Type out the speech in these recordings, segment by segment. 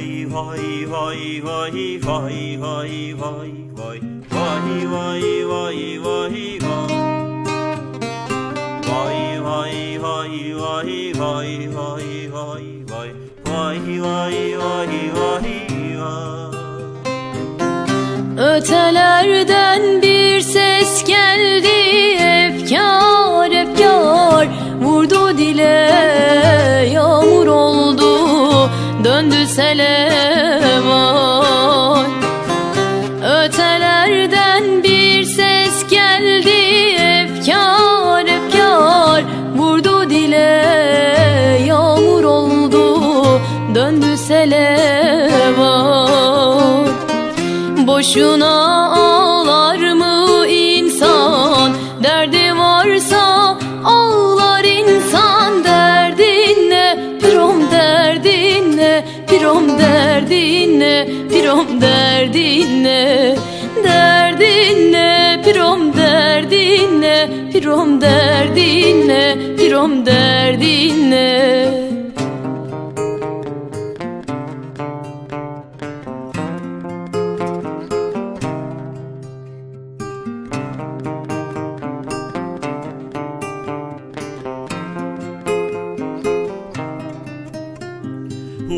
vay vay vay vay vay vay vay vay vay vay vay vay Vay vay vay vay vay vay vay vay vay vay vay vay Ötelerden Ötelerden bir ses geldi. Efkar efkar Vurdu dile. Yağmur oldu döndü sele vay Boşuna ağlar mı insan? Derdi varsa ağlar insan Pirom derdine, pirom derdine Derdine, pirom derdine Pirom derdine, pirom derdine.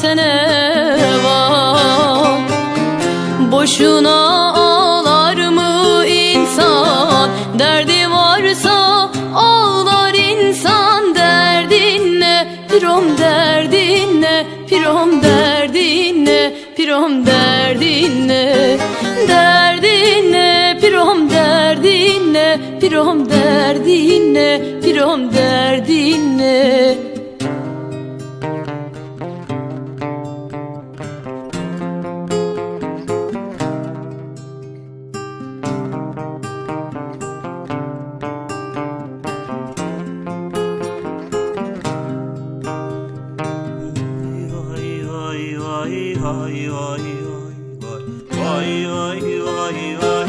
tene var. Boşuna ağlar mı insan? Derdi varsa ağlar insan. Derdin ne? Pirom derdin ne? Pirom derdin ne? Pirom derdin ne? Derdin ne? Pirom derdin ne? Pirom derdin ne? Pirom derdin ne Oi! Oi! Oi! Oi! Oi! Oi! Oi! oy oy